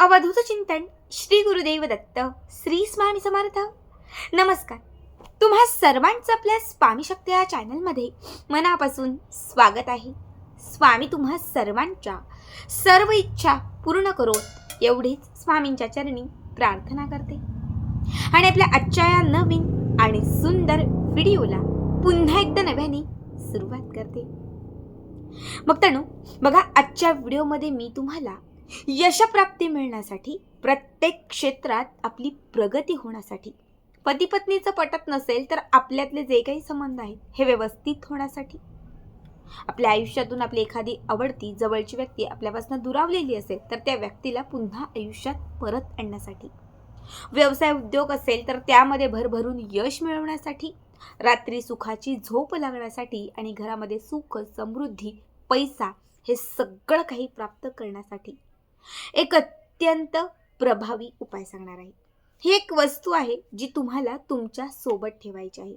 अवधूत चिंतन श्री गुरुदेव दत्त श्री स्वामी समर्थ. नमस्कार. तुम्हा सर्वांचं आपल्या स्वामी शक्ती या चॅनलमध्ये मनापासून स्वागत आहे. स्वामी तुम्हा सर्वांच्या सर्व इच्छा पूर्ण करो एवढीच स्वामींच्या चरणी प्रार्थना करते. आणि आपल्या आजच्या या नवीन आणि सुंदर व्हिडिओला पुन्हा एकदा नव्याने सुरुवात करते. मग तणू बघा आजच्या व्हिडिओमध्ये मी तुम्हाला यशप्राप्ती मिळण्यासाठी प्रत्येक क्षेत्रात आपली प्रगती होण्यासाठी. पती पत्नीचं पटत नसेल तर आपल्यातले जे काही संबंध आहेत हे व्यवस्थित होण्यासाठी. आपल्या आयुष्यातून आपली एखादी आवडती जवळची व्यक्ती आपल्यापासून दुरावलेली असेल तर त्या व्यक्तीला पुन्हा आयुष्यात परत आणण्यासाठी. व्यवसाय उद्योग असेल तर त्यामध्ये भरभरून यश मिळवण्यासाठी रात्री सुखाची झोप लागण्यासाठी आणि घरामध्ये सुख समृद्धी पैसा हे सगळं काही प्राप्त करण्यासाठी. एक अत्यंत प्रभावी उपाय सांगणार आहे. ही एक वस्तू आहे जी तुम्हाला तुमच्यासोबत ठेवायची आहे.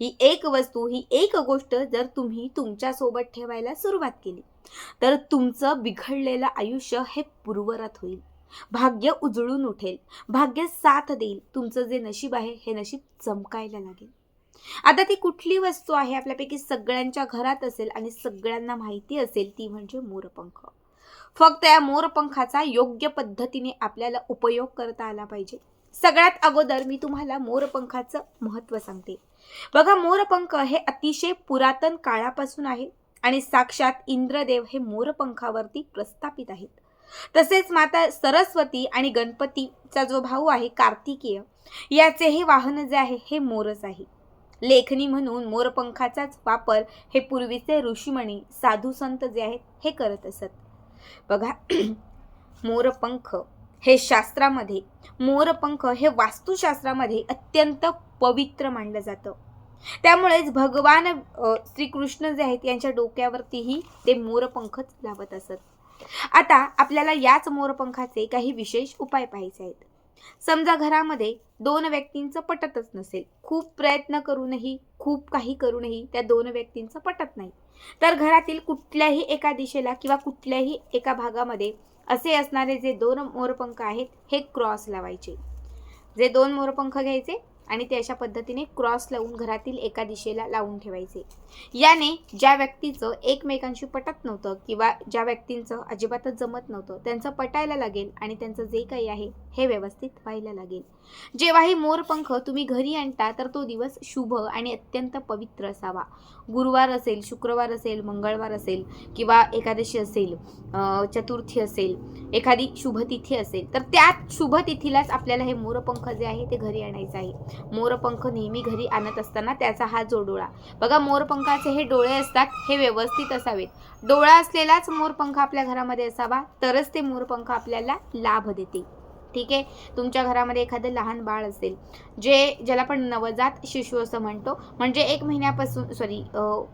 ही एक वस्तू ही एक गोष्ट जर तुम्ही तुमच्यासोबत ठेवायला सुरुवात केली तर तुमचं बिघडलेलं आयुष्य हे पूर्वरत होईल. भाग्य उजळून उठेल. भाग्य साथ देईल. तुमचं जे नशीब आहे हे नशीब चमकायला लागेल. आता ती कुठली वस्तू आहे? आपल्यापैकी सगळ्यांच्या घरात असेल आणि सगळ्यांना माहिती असेल ती म्हणजे मोरपंख. फक्त या मोरपंखाचा योग्य पद्धतीने आपल्याला उपयोग करता आला पाहिजे. सगळ्यात अगोदर मी तुम्हाला मोरपंखाचं महत्त्व सांगते. बघा मोरपंख हे अतिशय पुरातन काळापासून आहे आणि साक्षात इंद्रदेव हे मोरपंखावरती प्रस्थापित आहेत. तसेच माता सरस्वती आणि गणपतीचा जो भाऊ आहे कार्तिकेय याचेही वाहन जे आहे हे मोरच आहे. लेखनी म्हणून मोरपंखाचाच वापर हे पूर्वीचे ऋषीमणी साधू संत जे आहेत हे करत असत. बघा मोरपंख हे शास्त्रामध्ये मोरपंख हे वास्तुशास्त्रामध्ये अत्यंत पवित्र मानलं जातं. त्यामुळेच भगवान श्रीकृष्ण जे आहेत यांच्या डोक्यावरतीही ते मोरपंखच लावत असत. आता आपल्याला याच मोरपंखाचे काही विशेष उपाय पाहायचे आहेत. समजा घरामध्ये दोन व्यक्तींचं पटतच नसेल. खूप प्रयत्न करूनही खूप काही करूनही त्या दोन व्यक्तींचं पटत नाही. तर घरातील कुठल्याही एका दिशेला किंवा कुठल्याही एका भागामध्ये असे असणारे जे दोन मोरपंख आहेत हे क्रॉस लावायचे. जे दोन मोरपंख घ्यायचे आणि ते अशा पद्धतीने क्रॉस लावून घरातील एका दिशेला लावून ठेवायचे. याने ज्या व्यक्तीचं एकमेकांशी पटत नव्हतं किंवा ज्या व्यक्तींचं अजिबातच जमत नव्हतं त्यांचं पटायला लागेल आणि त्यांचं जे काही आहे हे व्यवस्थित व्हायला लागेल. जेव्हाही मोरपंख तुम्ही घरी आणता तर तो दिवस शुभ आणि अत्यंत पवित्र असावा. गुरुवार असेल शुक्रवार असेल मंगळवार असेल किंवा एकादशी असेल चतुर्थी असेल एखादी शुभतिथी असेल तर त्या शुभतिथीलाच आपल्याला हे मोरपंख जे आहे ते घरी आणायचं आहे. मोरपंख नेहमी घरी आणत असताना त्याचा हा जो डोळा बघा मोरपंखाचे हे डोळे असतात हे व्यवस्थित असावेत. डोळा असलेलाच मोरपंख आपल्या घरामध्ये असावा तरच ते मोरपंख आपल्याला लाभ देते. ठीक आहे? तुमच्या घरामध्ये एखादं लहान बाळ असेल जे ज्याला आपण नवजात शिशु असं म्हणतो म्हणजे एक महिन्यापासून सॉरी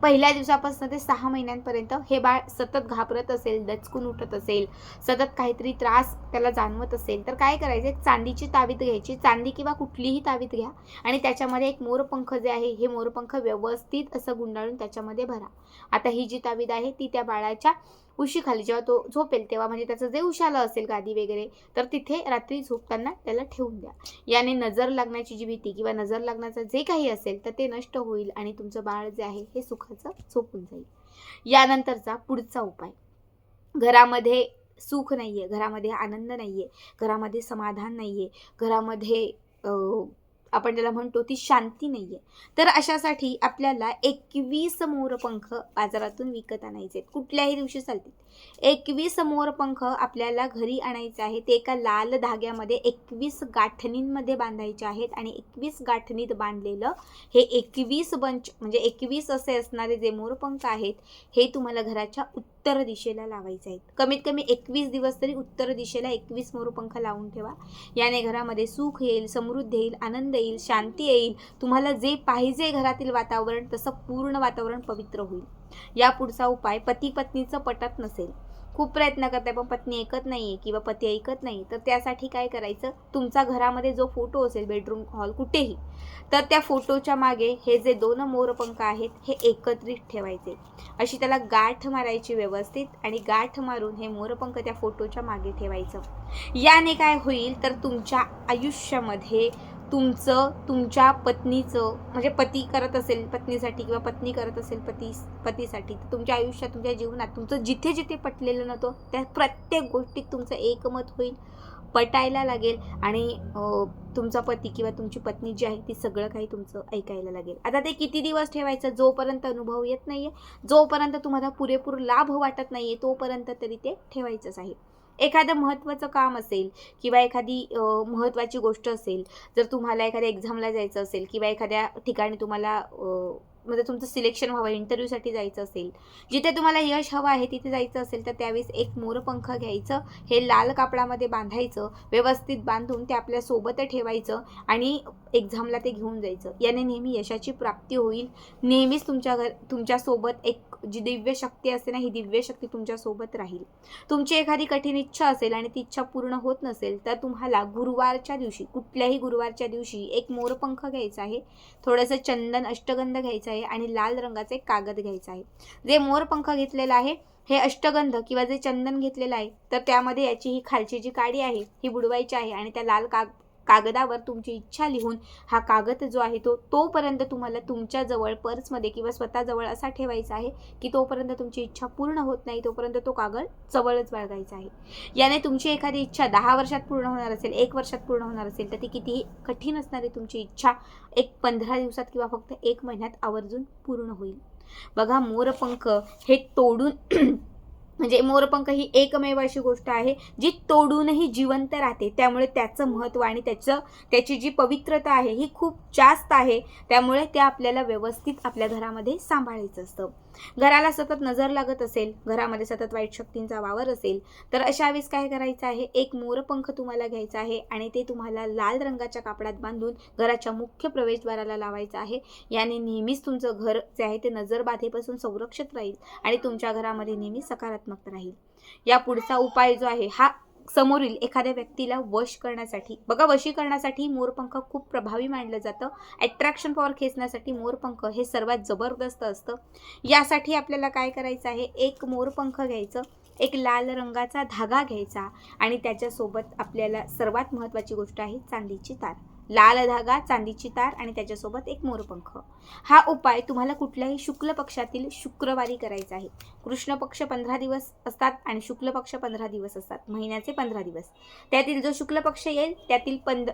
पहिल्या दिवसापासून ते सहा महिन्यांपर्यंत हे बाळ सतत घाबरत असेल दचकून उठत असेल सतत काहीतरी त्रास त्याला जाणवत असेल तर काय करायचं? एक चांदीची तावीत घ्यायची. चांदी किंवा कुठलीही तावीत घ्या आणि त्याच्यामध्ये एक मोरपंख जे आहे हे मोरपंख व्यवस्थित असं गुंडाळून त्याच्यामध्ये भरा. आता ही जी तावीत आहे ती त्या बाळाच्या उशीखाली जेव्हा तो झोपेल तेव्हा म्हणजे त्याचं जे उशाला असेल गादी वगैरे तर तिथे रात्री झोपताना त्याला ठेवून द्या. याने नजर लागण्याची जी भीती किंवा नजर लागण्याचं जे काही असेल तर ते नष्ट होईल आणि तुमचं बाळ जे आहे हे सुखाचं झोपून जाईल. यानंतरचा पुढचा उपाय. घरामध्ये सुख नाही आहे घरामध्ये आनंद नाही आहे घरामध्ये समाधान नाही आहे घरामध्ये आपण ज्याला म्हणतो ती शांती नाही आहे तर अशासाठी आपल्याला एकवीस मोरपंख बाजारातून विकत आणायचे आहेत. कुठल्याही दिवशी चालतील. एकवीस मोरपंख आपल्याला घरी आणायचे आहे ते एका लाल धाग्यामध्ये एकवीस गाठणींमध्ये बांधायचे आहेत आणि एकवीस गाठणीत बांधलेलं हे एकवीस बंच म्हणजे एकवीस असे असणारे जे मोरपंख आहेत हे तुम्हाला घराच्या उत्तर दिशेला लावायचे आहेत. कमीत कमी एकवीस दिवस तरी उत्तर दिशेला एकवीस मोरपंख लावून ठेवा. याने घरामध्ये सुख येईल समृद्धी येईल आनंद येईल शांती येईल. तुम्हाला जे पाहिजे घरातील वातावरण तसं पूर्ण वातावरण पवित्र होईल. या पुढचा उपाय पती पत्नीचं पटत नसेल. खूप प्रयत्न करताय पण पत्नी ऐकत नाहीये किंवा पती ऐकत नाही तर त्यासाठी काय करायचं? तुमचा घरामध्ये जो फोटो असेल बेडरूम हॉल कुठेही तर त्या फोटोच्या मागे हे जे दोन मोरपंख आहेत हे एकत्रित ठेवायचे. अशी त्याला गाठ मारायची व्यवस्थित आणि गाठ मारून हे मोरपंख त्या फोटोच्या मागे ठेवायचं. याने काय होईल तर तुमच्या आयुष्यामध्ये तुमचं तुमच्या पत्नीचं म्हणजे पती करत असेल पत्नीसाठी किंवा पत्नी करत असेल पती पतीसाठी तर तुमच्या आयुष्यात तुमच्या जीवनात तुमचं जिथे जिथे पटलेलं नव्हतं त्या प्रत्येक गोष्टीत तुमचं एकमत होईल पटायला लागेल आणि तुमचा पती किंवा तुमची पत्नी जी आहे ती सगळं काही तुमचं ऐकायला लागेल. आता ते किती दिवस ठेवायचं जोपर्यंत अनुभव येत नाही आहे जोपर्यंत तुम्हाला पुरेपूर लाभ वाटत नाही आहे तोपर्यंत तरी ते ठेवायचंच आहे. एखादं महत्त्वाचं काम असेल किंवा एखादी महत्त्वाची गोष्ट असेल जर तुम्हाला एखाद्या एक्झामला जायचं असेल किंवा एखाद्या ठिकाणी तुम्हाला म्हणजे तुमचं सिलेक्शन व्हावं इंटरव्ह्यूसाठी जायचं असेल जिथे तुम्हाला यश हवं आहे तिथे जायचं असेल तर त्यावेळेस एक मोरपंख घ्यायचं हे लाल कापडामध्ये बांधायचं व्यवस्थित बांधून ते आपल्यासोबत ठेवायचं आणि एक्झामला ते घेऊन जायचं. याने नेहमी यशाची प्राप्ती होईल. नेहमीच तुमच्या घर तुमच्यासोबत एक जी दिव्य शक्ती असते ना ही दिव्य शक्ती तुमच्यासोबत राहील. तुमची एखादी कठीण इच्छा असेल आणि ती इच्छा पूर्ण होत नसेल तर तुम्हाला गुरुवारच्या दिवशी कुठल्याही गुरुवारच्या दिवशी एक मोरपंख घ्यायचा आहे. थोडंसं चंदन अष्टगंध घ्यायचं आहे. आणि लाल रंगाचा एक कागद घ्यायचा आहे. जे मोरपंख घेतलेला आहे हे अष्टगंध किंवा जे चंदन घेतलेलं आहे तर त्यामध्ये याची ही खालची जी काडी आहे ही बुडवायची आहे आणि त्या लाल काग कागदावर तुमची इच्छा लिहून हा कागद जो आहे तो तोपर्यंत तुम्हाला तुमच्याजवळ पर्समध्ये किंवा स्वतःजवळ असा ठेवायचा आहे की तोपर्यंत तुमची इच्छा पूर्ण होत नाही तोपर्यंत तो कागद जवळच बाळगायचा आहे. याने तुमची एखादी इच्छा दहा वर्षात पूर्ण होणार असेल एक वर्षात पूर्ण होणार असेल तर ती कितीही कठीण असणारी तुमची इच्छा एक पंधरा दिवसात किंवा फक्त एक महिन्यात आवर्जून पूर्ण होईल. बघा मोरपंख हे तोडून म्हणजे मोरपंख ही एकमेव अशी गोष्ट आहे जी तोडूनही जिवंत राहते. त्यामुळे त्याचं महत्त्व आणि त्याचं त्याची जी पवित्रता आहे ही खूप जास्त आहे. त्यामुळे ते आपल्याला व्यवस्थित आपल्या घरामध्ये सांभाळायचं असतं. घराला सतत नजर लागत असेल घरामध्ये सतत वाईट शक्तींचा वावर असेल तर अशा वेळेस काय करायचं आहे? एक मोरपंख तुम्हाला घ्यायचा आहे आणि ते तुम्हाला लाल रंगाच्या कापडात बांधून घराच्या मुख्य प्रवेशद्वाराला लावायचं आहे. याने नेहमीच तुमचं घर जे आहे ते नजरबाधेपासून संरक्षित राहील आणि तुमच्या घरामध्ये नेहमी सकारात्मक राहील. या पुढचा उपाय जो आहे हा समोरील एखाद्या व्यक्तीला वश करण्यासाठी बघा वशीकरणासाठी मोरपंख खूप प्रभावी मानलं जातं. अट्रॅक्शन पॉवर खेचण्यासाठी मोरपंख हे सर्वात जबरदस्त असतं. यासाठी आपल्याला काय करायचं आहे? एक मोरपंख घ्यायचं एक लाल रंगाचा धागा घ्यायचा आणि त्याच्यासोबत आपल्याला सर्वात महत्त्वाची गोष्ट आहे चांदीची तार. लाल धागा चांदीची तार आणि त्याच्यासोबत एक मोरपंख. हा उपाय तुम्हाला कुठल्याही शुक्ल पक्षातील शुक्रवारी करायचा आहे. कृष्ण पक्ष पंधरा दिवस असतात आणि शुक्ल पक्ष पंधरा दिवस असतात. महिन्याचे पंधरा दिवस. त्यातील जो शुक्ल पक्ष येईल त्यातील पंध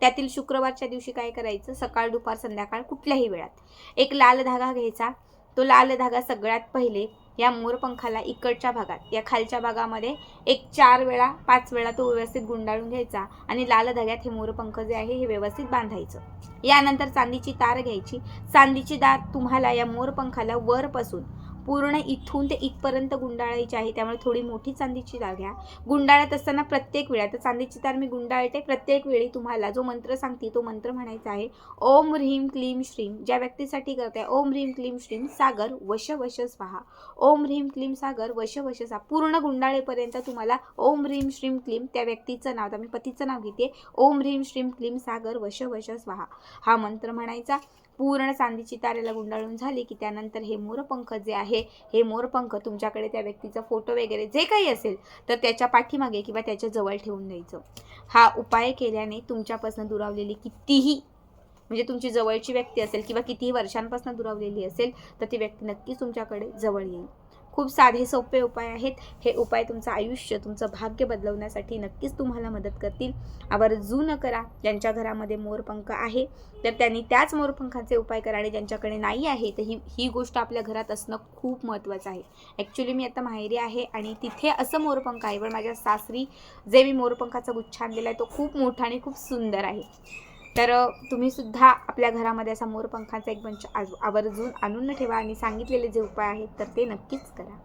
त्यातील शुक्रवारच्या दिवशी काय करायचं? सकाळ दुपार संध्याकाळ कुठल्याही वेळात. एक लाल धागा घ्यायचा. तो लाल धागा सगळ्यात पहिले या मोरपंखाला इकडच्या भागात या खालच्या भागामध्ये एक चार वेळा पाच वेळा तो व्यवस्थित गुंडाळून घ्यायचा आणि लाल धग्यात हे मोरपंख जे आहे हे व्यवस्थित बांधायचं. यानंतर चांदीची तार घ्यायची. चांदीची दार तुम्हाला या मोरपंखाला वरपासून पूर्ण इथून ते इथपर्यंत गुंडाळायची आहे. त्यामुळे थोडी मोठी चांदीची तार घ्या. गुंडाळत असताना प्रत्येक वेळा तर चांदीची तार मी गुंडाळते प्रत्येक वेळी तुम्हाला जो मंत्र सांगते तो मंत्र म्हणायचा आहे ओम ह्रीम क्लीम श्रीम ज्या व्यक्तीसाठी करताय ओम ह्रीम क्लीम श्रीम सागर वश वश स्वाहा. ओम ह्रीम क्लीम सागर वश वश सा पूर्ण गुंडाळेपर्यंत तुम्हाला ओम ह्रीम श्रीम क्लीम त्या व्यक्तीचं नाव मी पतीचं नाव घेते. ओम ह्रीम श्रीम क्लीम सागर वश वश स्वाहा. हा मंत्र म्हणायचा. पूर्ण चांदीची तारेला गुंडाळून झाली की त्यानंतर हे मोरपंख जे आहे हे मोरपंख तुमच्याकडे त्या व्यक्तीचा फोटो वगैरे जे काही असेल तर त्याच्या पाठीमागे किंवा त्याच्याजवळ ठेवून द्यायचं. हा उपाय केल्याने तुमच्यापासून दुरावलेली कितीही म्हणजे तुमची जवळची व्यक्ती असेल किंवा कितीही वर्षांपासून दुरावलेली असेल तर ती व्यक्ती नक्कीच तुमच्याकडे जवळ येईल. खूप साधे सोपे उपाय आहेत. हे उपाय तुमचं आयुष्य तुमचं भाग्य बदलवण्यासाठी नक्कीच तुम्हाला मदत करतील. आवर्जून करा ज्यांच्या घरामध्ये मोरपंख आहे तर त्यांनी त्याच मोरपंखाचे उपाय करा आणि ज्यांच्याकडे नाही आहे तर ही ही गोष्ट आपल्या घरात असणं खूप महत्त्वाचं आहे. ॲक्च्युली मी आता माहेरी आहे आणि तिथे असं मोरपंख आहे. पण माझ्या सासरी जे मी मोरपंखाचा गुच्छ आणलेला आहे तो खूप मोठा आणि खूप सुंदर आहे. तर तुम्ही सुद्धा आपल्या घरामध्ये असा मोरपंखांचा एक बंच आज- आवर्जून आणून ठेवा आणि सांगितलेले जे उपाय आहेत तर ते नक्कीच करा.